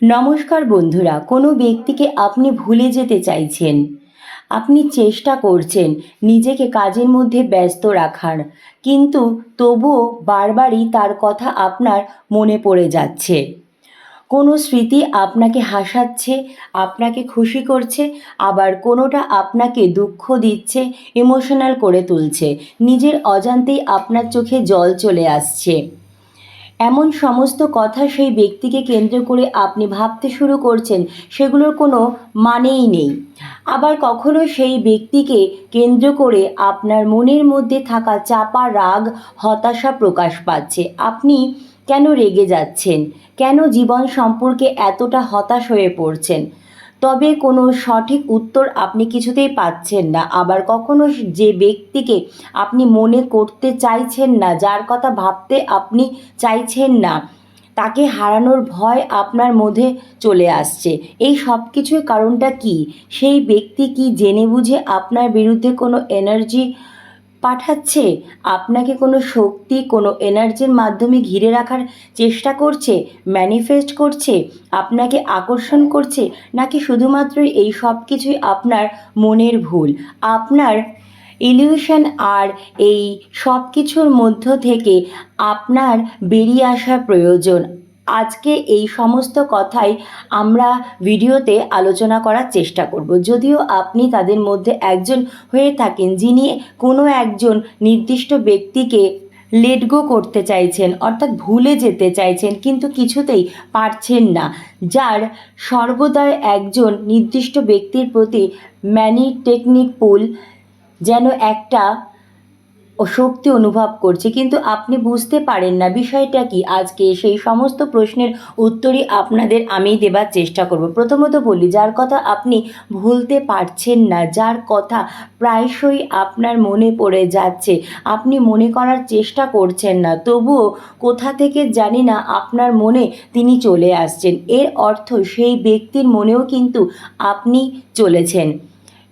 নমস্কার বন্ধুরা, কোনো ব্যক্তিকে আপনি ভুলে যেতে চাইছেন। আপনি চেষ্টা করছেন নিজেকে কাজের মধ্যে ব্যস্ত রাখার, কিন্তু তবুও বারবারই তার কথা আপনার মনে পড়ে যাচ্ছে। কোনো স্মৃতি আপনাকে হাসাচ্ছে, আপনাকে খুশি করছে, আবার কোনোটা আপনাকে দুঃখ দিচ্ছে ইমোশনাল করে তুলছে। নিজের অজান্তেই আপনার চোখে জল চলে আসছে। এমন সমস্ত কথা সেই ব্যক্তিকে কেন্দ্র করে আপনি ভাবতে শুরু করছেন, সেগুলোর কোনো মানেই নেই। আবার কখনো সেই ব্যক্তিকে কেন্দ্র করে আপনার মনের মধ্যে থাকা চাপা রাগ, হতাশা প্রকাশ পাচ্ছে। আপনি কেন রেগে যাচ্ছেন? কেন জীবন সম্পর্কে এতটা হতাশ হয়ে পড়ছেন? তবে কোনো সঠিক উত্তর আপনি কিছুতেই পাচ্ছেন না। আবার কখনো যে ব্যক্তিকে আপনি মনে করতে চাইছেন না, যার কথা ভাবতে আপনি চাইছেন না, তাকে হারানোর ভয় আপনার মধ্যে চলে আসছে। এই সব কিছুর কারণটা কি? সেই ব্যক্তি কি জেনে বুঝে আপনার বিরুদ্ধে কোনো এনার্জি পাঠাচ্ছে? আপনাকে কোনো শক্তি, কোনো এনার্জির মাধ্যমে ঘিরে রাখার চেষ্টা করছে? ম্যানিফেস্ট করছে? আপনাকে আকর্ষণ করছে? নাকি শুধুমাত্র এই সব কিছুই আপনার মনের ভুল? আপনার ইলিউশন আর এই সব কিছুর মধ্য থেকে আপনার বেরিয়ে আসা প্রয়োজন। আজকে এই সমস্ত কথাই আমরা ভিডিওতে আলোচনা করার চেষ্টা করব। যদিও আপনি তাদের মধ্যে একজন হয়ে থাকেন যিনি কোনো একজন নির্দিষ্ট ব্যক্তিকে লেট গো করতে চাইছেন, অর্থাৎ ভুলে যেতে চাইছেন, কিন্তু কিছুতেই পারছেন না। যার সর্বদাই একজন নির্দিষ্ট ব্যক্তির প্রতি ম্যানি টেকনিক পুল যেন একটা শক্তি অনুভব করছে, কিন্তু আপনি বুঝতে পারেন না বিষয়টা কি। আজকে সেই সমস্ত প্রশ্নের উত্তরই আপনাদের আমি দেবার চেষ্টা করব। প্রথমত বলি, যার কথা আপনি ভুলতে পারছেন না, যার কথা প্রায়শই আপনার মনে পড়ে যাচ্ছে, আপনি মনে করার চেষ্টা করছেন না, তবুও কোথা থেকে জানি না আপনার মনে তিনি চলে আসছেন। এর অর্থ সেই ব্যক্তির মনেও কিন্তু আপনি চলেছেন।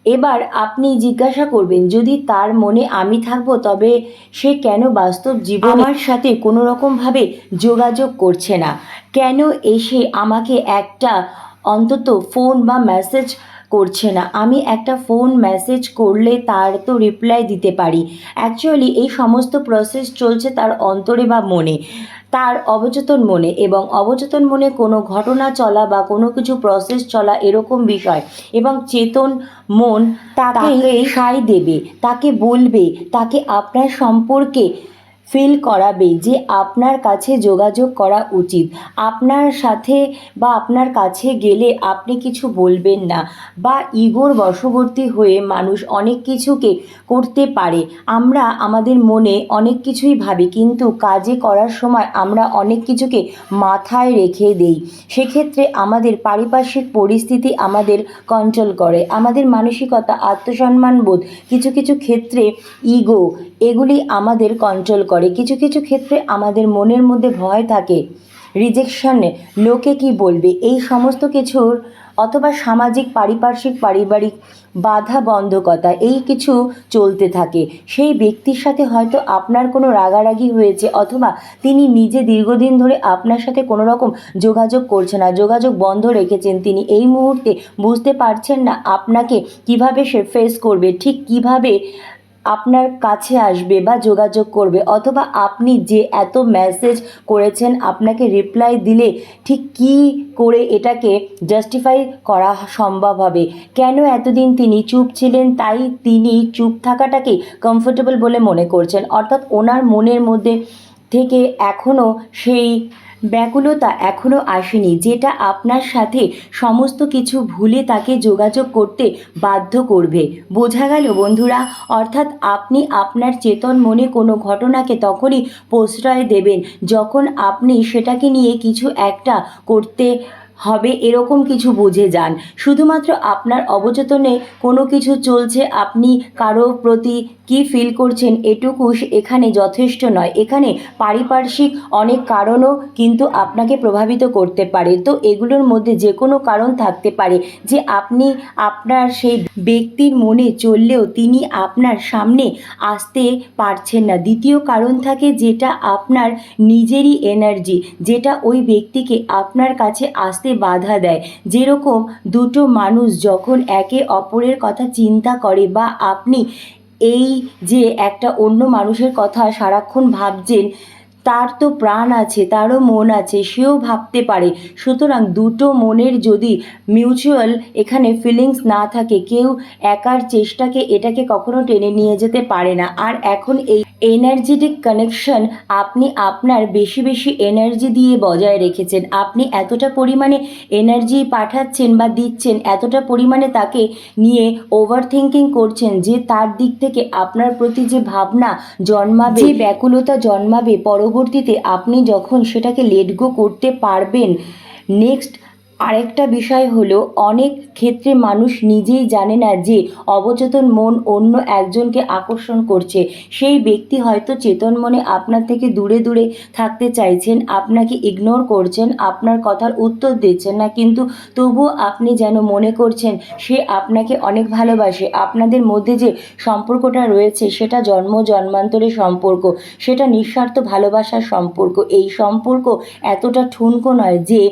এবার আপনি জিজ্ঞাসা করবেন যদি তার মনে আমি থাকব তবে সে কেন বাস্তব জীবন আমার সাথে কোনো রকমভাবে যোগাযোগ করছে না? কেন এসে আমাকে একটা অন্তত ফোন বা মেসেজ করছে না? আমি একটা ফোন মেসেজ করলে তার তো রিপ্লাই দিতে পারি। অ্যাকচুয়ালি এই সমস্ত প্রসেস চলছে তার অন্তরে বা মনে। তার অবচেতন মনে এবং অবচেতন মনে কোনো ঘটনা চলা বা কোনো কিছু প্রসেস চলা এরকম বিষয় এবং চেতন মন তাকে সাই দেবে তাকে বলবে তাকে আপনার সম্পর্কে ফিল করাবে যে আপনার কাছে যোগাযোগ করা উচিত। আপনার সাথে বা আপনার কাছে গেলে আপনি কিছু বলবেন না বা ইগোর বশবর্তী হয়ে মানুষ অনেক কিছুকে করতে পারে। আমরা আমাদের মনে অনেক কিছুই ভাবি কিন্তু কাজে করার সময় আমরা অনেক কিছুকে মাথায় রেখে দেই। সেক্ষেত্রে আমাদের পারিপার্শ্বিক পরিস্থিতি আমাদের কন্ট্রোল করে। আমাদের মানসিকতা আত্মসম্মান বোধ কিছু কিছু ক্ষেত্রে ইগো, এগুলি আমাদের কন্ট্রোল করে। কিছু কিছু ক্ষেত্রে আমাদের মনের মধ্যে ভয় থাকে রিজেকশনে লোকে কি বলবে? এই সমস্ত কিছুর অথবা সামাজিক, পারিপার্শ্বিক, পারিবারিক বাধা বন্ধকতা এই কিছু চলতে থাকে। সেই ব্যক্তির সাথে হয়তো আপনার কোনো রাগারাগি হয়েছে অথবা তিনি নিজে দীর্ঘদিন ধরে আপনার সাথে কোনো রকম যোগাযোগ করছে না, যোগাযোগ বন্ধ রেখেছেন তিনি। এই মুহূর্তে বুঝতে পারছেন না আপনাকে কীভাবে সে ফেস করবে, ঠিক কীভাবে আপনার কাছে আসবে বা যোগাযোগ করবে অথবা আপনি যে এত মেসেজ করেছেন আপনাকে রিপ্লাই দিলে ঠিক কী করে এটাকে জাস্টিফাই করা সম্ভব হবে? কেন এতদিন তিনি চুপ ছিলেন? তাই তিনি চুপ থাকাটাকে কমফোর্টেবল বলে মনে করছেন। অর্থাৎ ওনার মনের মধ্যে থেকে এখনও সেই ব্যাকুলতা এখনও আসেনি, যেটা আপনার সাথে সমস্ত কিছু ভুলে তাকে যোগাযোগ করতে বাধ্য করবে। বোঝা গেল বন্ধুরা, অর্থাৎ আপনি আপনার চেতন মনে কোনো ঘটনাকে তখনই প্রশ্রয় দেবেন, যখন আপনি সেটাকে নিয়ে কিছু একটা করতে হবে এরকম কিছু বুঝে যান। শুধুমাত্র আপনার অবচেতনে কোনো কিছু চলছে, আপনি কারও প্রতি কি ফিল করছেন এটুকু এখানে যথেষ্ট নয়। এখানে পারিপার্শ্বিক অনেক কারণও কিন্তু আপনাকে প্রভাবিত করতে পারে। তো এগুলোর মধ্যে যে কোনো কারণ থাকতে পারে যে আপনি আপনার সেই ব্যক্তির মনে চললেও তিনি আপনার সামনে আসতে পারছেন না। দ্বিতীয় কারণ থাকে যেটা আপনার নিজেরই এনার্জি যেটা ওই ব্যক্তিকে আপনার কাছে আসতে বাধা দেয়। যেরকম দুটো মানুষ যখন একে অপরের কথা চিন্তা করে বা আপনি এই যে একটা অন্য মানুষের কথা সারাক্ষণ ভাবছেন, তার তো প্রাণ আছে, তারও মন আছে, সেও ভাবতে পারে। সুতরাং দুটো মনের যদি মিউচুয়াল এখানে ফিলিংস না থাকে, কেউ একার চেষ্টাকে এটাকে কখনো টেনে নিয়ে যেতে পারে না। আর এখন এই এনার্জেটিক কানেকশন আপনি আপনার বেশি বেশি এনার্জি দিয়ে বজায় রেখেছেন। আপনি এতটা পরিমাণে এনার্জি পাঠাচ্ছেন বা দিচ্ছেন এতটা পরিমাণে তাকে নিয়ে ওভার থিঙ্কিং করছেন যে তার দিক থেকে আপনার প্রতি যে ভাবনা জন্মাবে যে ব্যাকুলতা জন্মাবে পরবর্তীতে আপনি যখন সেটাকে লেট গো করতে পারবেন নেক্সট আরেকটা বিষয় হলো, অনেক ক্ষেত্রে মানুষ নিজেই জানে না যে অবচেতন মন অন্য একজনকে আকর্ষণ করছে। সেই ব্যক্তি হয়তো চেতন মনে আপনার থেকে দূরে দূরে থাকতে চাইছেন, আপনাকে ইগনোর করছেন, আপনার কথার উত্তর দিচ্ছেন না, কিন্তু তবুও আপনি যেন মনে করছেন, সে আপনাকে অনেক ভালোবাসে। আপনাদের মধ্যে যে সম্পর্কটা রয়েছে, সেটা জন্ম জন্মান্তরের সম্পর্ক, সেটা নিঃস্বার্থ ভালোবাসার সম্পর্ক। এই সম্পর্ক এতটা ঠুনকো নয় যে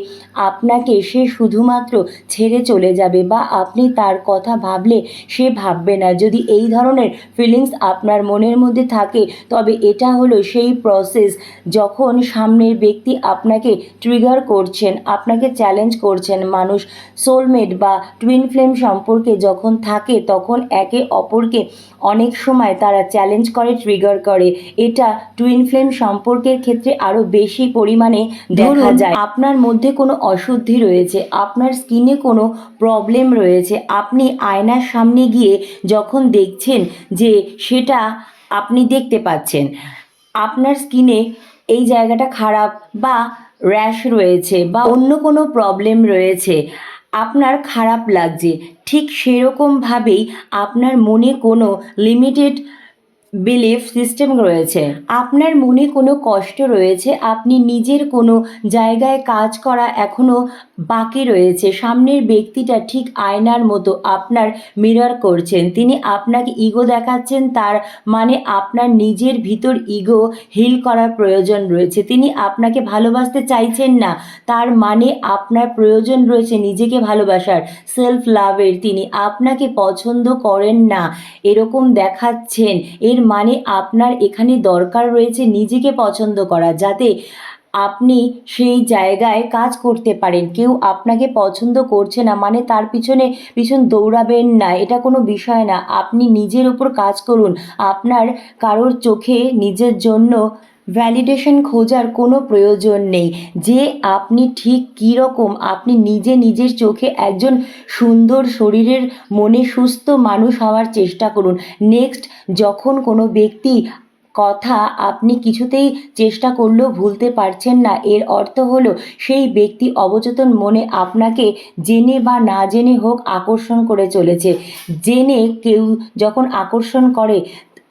আপনাকে সে শুধুমাত্র ছেড়ে চলে যাবে বা আপনি তার কথা ভাবলে সে ভাববে না। যদি এই ধরনের ফিলিংস আপনার মনের মধ্যে থাকে তবে এটা হলো সেই প্রসেস যখন সামনের ব্যক্তি আপনাকে ট্রিগার করছেন আপনাকে চ্যালেঞ্জ করছেন মানুষ। সোলমেট বা টুইন ফ্লেম সম্পর্কে যখন থাকে তখন একে অপরকে অনেক সময় তারা চ্যালেঞ্জ করে ট্রিগার করে। এটা টুইন ফ্লেম সম্পর্কের ক্ষেত্রে আরও বেশি পরিমাণে দেখা যায়। আপনার মধ্যে কোনো অশুদ্ধি রয়েছে। আপনার স্কিনে কোনো প্রবলেম রয়েছে। আপনি আয়নার সামনে গিয়ে যখন দেখছেন যে সেটা আপনি দেখতে পাচ্ছেন, আপনার স্কিনে এই জায়গাটা খারাপ বা র্যাশ রয়েছে বা অন্য কোনো প্রবলেম রয়েছে, আপনার খারাপ লাগছে, ঠিক সেরকমভাবেই আপনার মনে কোনো লিমিটেড বিলিফ সিস্টেম রয়েছে। আপনার মনে কোনো কষ্ট রয়েছে, আপনি নিজের কোনো জায়গায় কাজ করা এখনও বাকি রয়েছে, সামনের ব্যক্তিটা ঠিক আয়নার মতো আপনার মিরর করছেন, তিনি আপনাকে ইগো দেখাচ্ছেন, তার মানে আপনার নিজের ভিতর ইগো হিল করার প্রয়োজন রয়েছে, তিনি আপনাকে ভালোবাসতে চাইছেন না, তার মানে আপনার প্রয়োজন রয়েছে নিজেকে ভালোবাসার সেলফ লাভের তিনি আপনাকে পছন্দ করেন না, এরকম দেখাচ্ছেন, এর মানে আপনার এখানে দরকার রয়েছে নিজেকে পছন্দ করা, যাতে আপনি সেই জায়গায় কাজ করতে পারেন। কেউ আপনাকে পছন্দ করছে না মানে তার পিছনে পিছন দৌড়াবেন না, এটা কোনো বিষয় না। আপনি নিজের ওপর কাজ করুন। আপনার কারোর চোখে নিজের জন্য ভ্যালিডেশন খোঁজার কোনো প্রয়োজন নেই। যে আপনি ঠিক কী রকম আপনি নিজে নিজের চোখে একজন সুন্দর শরীরের মনে সুস্থ মানুষ হওয়ার চেষ্টা করুন। নেক্সট যখন কোনো ব্যক্তি কথা আপনি কিছুতেই চেষ্টা করলেও ভুলতে পারছেন না, এর অর্থ হলো সেই ব্যক্তি অবচেতন মনে আপনাকে জেনে বা না জেনে হোক আকর্ষণ করে চলেছে। জেনে কেউ যখন আকর্ষণ করে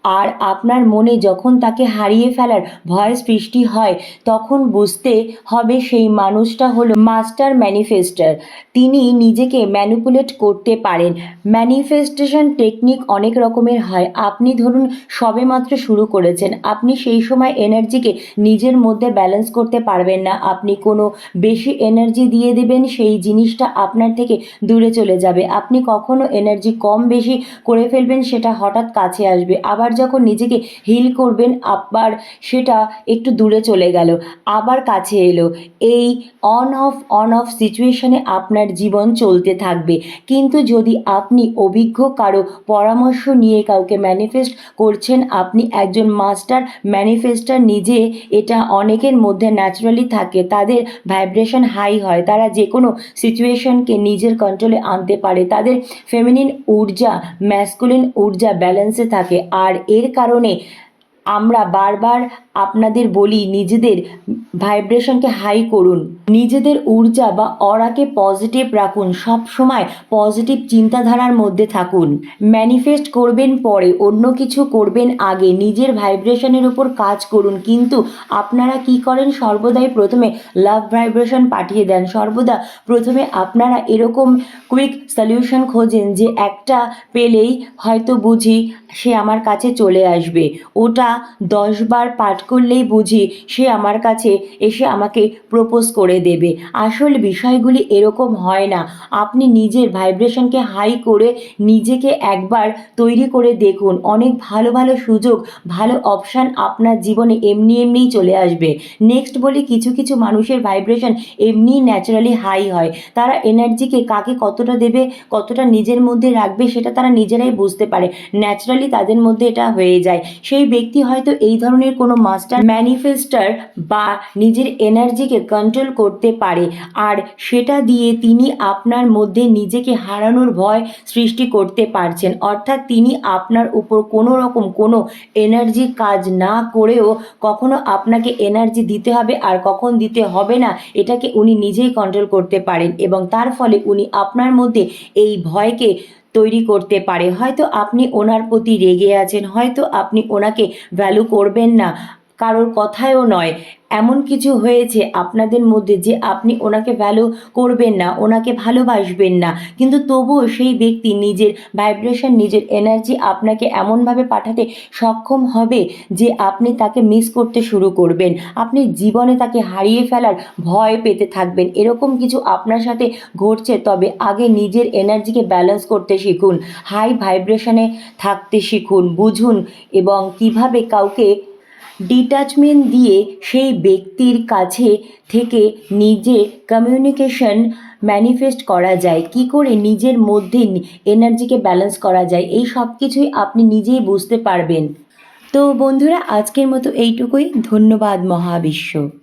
আর আপনার মনে যখন তাকে হারিয়ে ফেলার ভয় সৃষ্টি হয়, তখন বুঝতে হবে সেই মানুষটা হলো মাস্টার ম্যানিফেস্টার। তিনি নিজেকে ম্যানিপুলেট করতে পারেন। ম্যানিফেস্টেশন টেকনিক অনেক রকমের হয়। আপনি ধরুন সবেমাত্র শুরু করেছেন। আপনি সেই সময় এনার্জিকে নিজের মধ্যে ব্যালেন্স করতে পারবেন না। আপনি কোনো বেশি এনার্জি দিয়ে দেবেন, সেই জিনিসটা আপনার থেকে দূরে চলে যাবে। আপনি কখনো এনার্জি কম বেশি করে ফেলবেন, সেটা হঠাৎ কাছে আসবে। আবার যখন নিজেকে হিল করবেন, আবার সেটা একটু দূরে চলে গেল, আবার কাছে এলো। এই অন অফ অন অফ সিচুয়েশনে আপনার জীবন চলতে থাকবে। কিন্তু যদি আপনি অভিজ্ঞ কারও পরামর্শ নিয়ে কাউকে ম্যানিফেস্ট করছেন, আপনি একজন মাস্টার ম্যানিফেস্টার নিজে এটা অনেকের মধ্যে ন্যাচারালি থাকে, তাদের ভাইব্রেশন হাই হয়, তারা যে কোনো সিচুয়েশনকে নিজের কন্ট্রোলে আনতে পারে, তাদের ফেমিনিন ঊর্জা ম্যাসকুলিন ঊর্জা ব্যালেন্সে থাকে। আর এর কারণে আমরা বারবার আপনাদের বলি নিজেদের ভাইব্রেশনকে হাই করুন। নিজেদের ঊর্জা বা অরাকে পজিটিভ রাখুন। সব সময় পজিটিভ চিন্তাধারার মধ্যে থাকুন। ম্যানিফেস্ট করবেন পরে, অন্য কিছু করবেন আগে। নিজের ভাইব্রেশনের উপর কাজ করুন। কিন্তু আপনারা কি করেন? সর্বদাই প্রথমে লাভ ভাইব্রেশন পাঠিয়ে দেন। সর্বদা প্রথমে আপনারা এরকম কুইক সলিউশন খোঁজেন যে একটা পেলেই হয়তো বুঝি সে আমার কাছে চলে আসবে। ওটা দশবার পাঠ করলেই বুঝি সে আমার কাছে এসে আমাকে প্রপোজ করে করে দেবে। আসল বিষয়গুলি এরকম হয় না। আপনি নিজের ভাইব্রেশনকে হাই করে নিজেকে একবার তৈরি করে দেখুন। অনেক ভালো ভালো সুযোগ, ভালো অপশান আপনার জীবনে এমনি এমনিই চলে আসবে। নেক্সট বলি, কিছু কিছু মানুষের ভাইব্রেশন এমনিই ন্যাচারালি হাই হয়। তারা এনার্জিকে কাকে কতটা দেবে, কতটা নিজের মধ্যে রাখবে সেটা তারা নিজেরাই বুঝতে পারে। ন্যাচারালি তাদের মধ্যে এটা হয়ে যায়। সেই ব্যক্তি হয়তো এই ধরনের কোনো মাস্টার ম্যানিফেস্টার বা নিজের এনার্জিকে কন্ট্রোল করতে পারে। আর সেটা দিয়ে তিনি আপনার মধ্যে নিজেকে হারানোর ভয় সৃষ্টি করতে পারছেন। অর্থাৎ তিনি আপনার উপর কোনো রকম কোনো এনার্জি কাজ না করেও কখনো আপনাকে এনার্জি দিতে হবে আর কখন দিতে হবে না, এটাকে উনি নিজেই কন্ট্রোল করতে পারেন এবং তার ফলে উনি আপনার মধ্যে এই ভয়কে তৈরি করতে পারে। হয়তো আপনি ওনার প্রতি রেগে আছেন, হয়তো আপনি ওনাকে ভ্যালু করবেন না। কারোর কথায়ও নয়। এমন কিছু হয়েছে আপনাদের মধ্যে যে আপনি ওনাকে ভ্যালু করবেন না, ওনাকে ভালোবাসবেন না। কিন্তু তবুও সেই ব্যক্তি নিজের ভাইব্রেশন নিজের এনার্জি আপনাকে এমনভাবে পাঠাতে সক্ষম হবে যে আপনি তাকে মিস করতে শুরু করবেন। আপনি জীবনে তাকে হারিয়ে ফেলার ভয় পেতে থাকবেন। এরকম কিছু আপনার সাথে ঘটছে, তবে আগে নিজের এনার্জিকে ব্যালেন্স করতে শিখুন। হাই ভাইব্রেশনে থাকতে শিখুন, বুঝুন এবং কীভাবে কাউকে ডিটাচমেন্ট দিয়ে সেই ব্যক্তির কাছে থেকে নিজে কমিউনিকেশন ম্যানিফেস্ট করা যায়। কি করে নিজের মধ্যে এনার্জিকে ব্যালেন্স করা যায়, এই সব কিছুই আপনি নিজেই বুঝতে পারবেন। তো বন্ধুরা, আজকের মতো এইটুকুই। ধন্যবাদ মহাবিশ্ব।